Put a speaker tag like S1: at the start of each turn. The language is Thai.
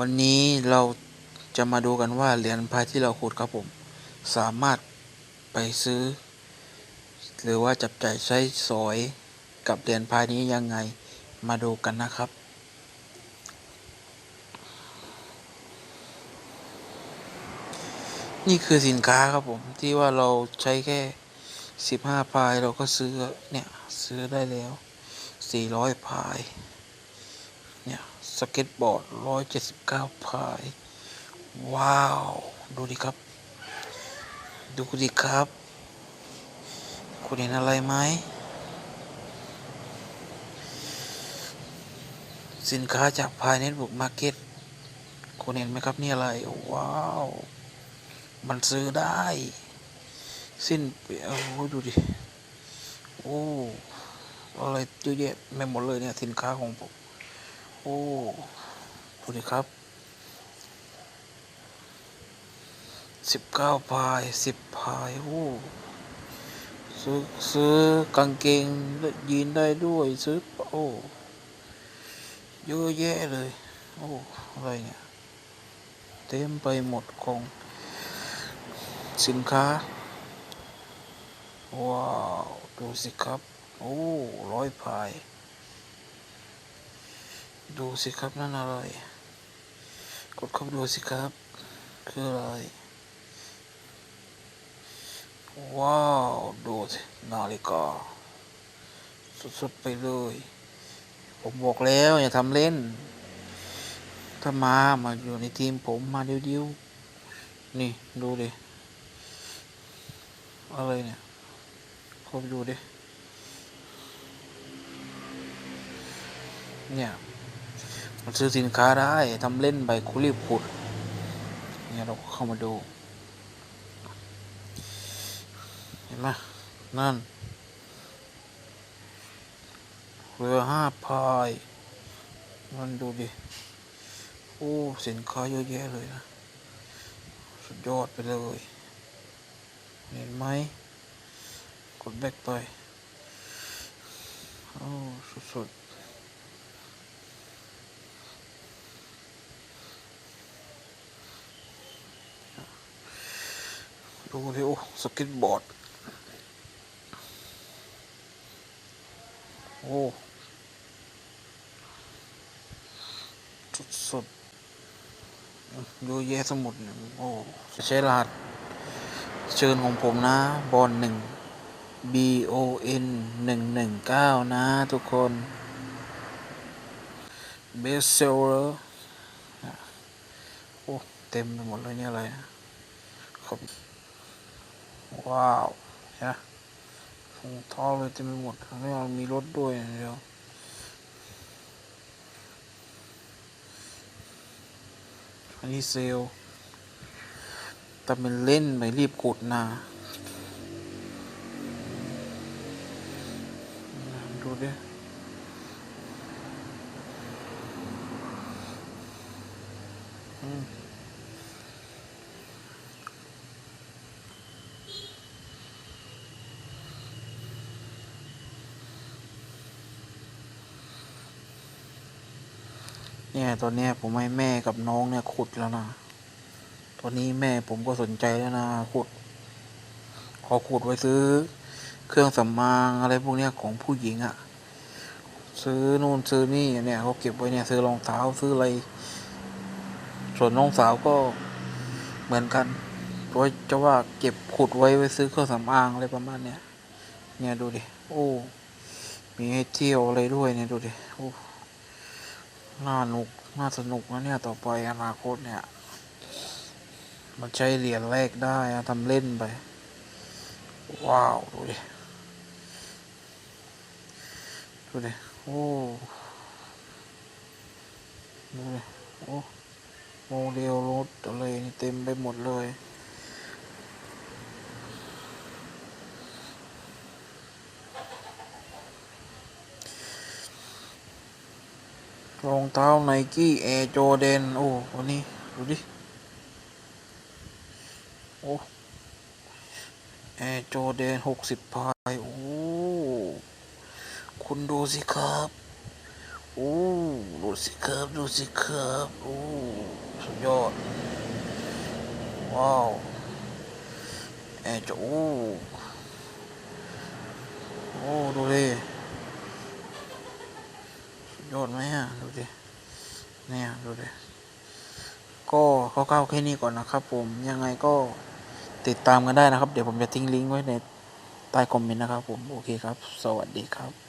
S1: วันนี้เราจะมาดูกันว่าเหรียญพายที่เราขุดครับผม สามารถไปซื้อ หรือว่าจับจ่ายใช้สอยกับเหรียญพายนี้ยังไงมาดูกันนะครับ นี่คือสินค้าครับผมที่ว่าเราใช้แค่สิบห้าพายเราก็ซื้อเนี่ย ซื้อได้แล้วสี่ร้อยพายเนี่ย สเก็ตบอร์ดร้อยเจ็ดสิบเก้าพาย ว้าว ดูดิครับ ดูดิครับ คุณเห็นอะไรไหม สินค้าจากพายเน็ตบุกมาร์เก็ต คุณเห็นไหมครับนี่อะไร ว้าว มันซื้อได้ สิ้นปีโอ้โหดูดิ โอ้ อะไรเยอะแยะไม่หมดเลยเนี่ย สินค้าของผม โอ้ดูดิครับสิบเก้าพายสิบพาย โอ้ ซื้อ ซื้อกางเกงยีนได้ด้วย ซื้อ โอ้ เยอะแยะเลย โอ้ อะไรเนี่ย เต็มไปหมดของสินค้า ว้าว ดูสิครับ โอ้ร้อยพาย ดูสิครับนั่นอะไร กดเข้าไปดูสิครับ คืออะไร ว้าว ดูสินาฬิกา สุดๆไปเลย ผมบอกแล้วอย่าทำเล่น ถ้ามา มาอยู่ในทีมผมมาเดียวๆ นี่ดูดิ อะไรเนี่ยเข้าไปดูดิ เนี่ย มันซื้อสินค้าได้ทำเล่นไปคุรีบขุดเนี่ยเราเข้ามาดู เห็นไหมนั่นเรือห้าพายมันดูดิ โอ้ สินค้าเยอะแยะเลยนะ สุดยอดไปเลย เห็นไหม กดแบกไป โอ้ สุดๆ ดูดิโอ้สเก็ตบอร์ด โอ้ สุดๆดูแย่สมุดเนี่ยโอ้ ใช้รหัสเชิญของผมนะ บอลหนึ่ง B O N หนึ่งหนึ่งเก้านะทุกคนเบสเซลลอร์โอ้ เต็มไปหมดเลยเนี่ยอะไรครับ ว้าวนะถุงท้อเลยเต็มไปหมดไม่เอามีรถด้วยเดียวอันนี้เซลแต่เป็นเล่นไม่รีบกดนะดูดิ เนี่ยตอนเนี้ยผมให้แม่กับน้องเนี่ยขุดแล้วนะ ตอนนี้แม่ผมก็สนใจแล้วนะขุด ขอขุดไว้ซื้อ เครื่องสำอางอะไรพวกเนี้ยของผู้หญิงอะ่ะ ซื้อนู่นซื้อนี่เนี่ยเขาเก็บไว้เนี่ยซื้อรองเท้าซื้ออะไร ส่วนน้องสาวก็เหมือนกันตัวจะว่าเก็บขุดไว้ไว้ซื้อเครื่องสำอางอะไรประมาณเนี้ยเนี่ยดูดิ โอ้ มีให้เที่ยวอะไรด้วยเนี่ยดูดิ โอ้ น่านุก น่าสนุกนะเนี่ย ต่อไปอนาคตเนี่ย มันใช้เหรียญแรกได้ทำเล่นไป ว้าว ดูดิ ดูดิ โอ้ ดูดิ โอ้ โมเดลรถอะไรนี่เต็มไปหมดเลย รองเท้าไนกี้แอร์จอแดน โอ้วันนี้ ดูดิ โอ้แอร์จอแดนหกสิบพาย โอ้ คุณดูสิครับ โอ้ ดูสิครับ ดูสิครับ โอ้ สุดยอด ว้าว แอร์จะโอ้โอ้ ดูดิยอดไหมอะ ดิเนี่ยดูดิก็คร่าวๆแค่นี้ก่อนนะครับ ผมยังไงก็ติดตามกันได้นะครับ เดี๋ยวผมจะทิ้งลิงก์ไว้ในใต้คอมเมนต์นะครับ ผมโอเคครับ สวัสดีครับ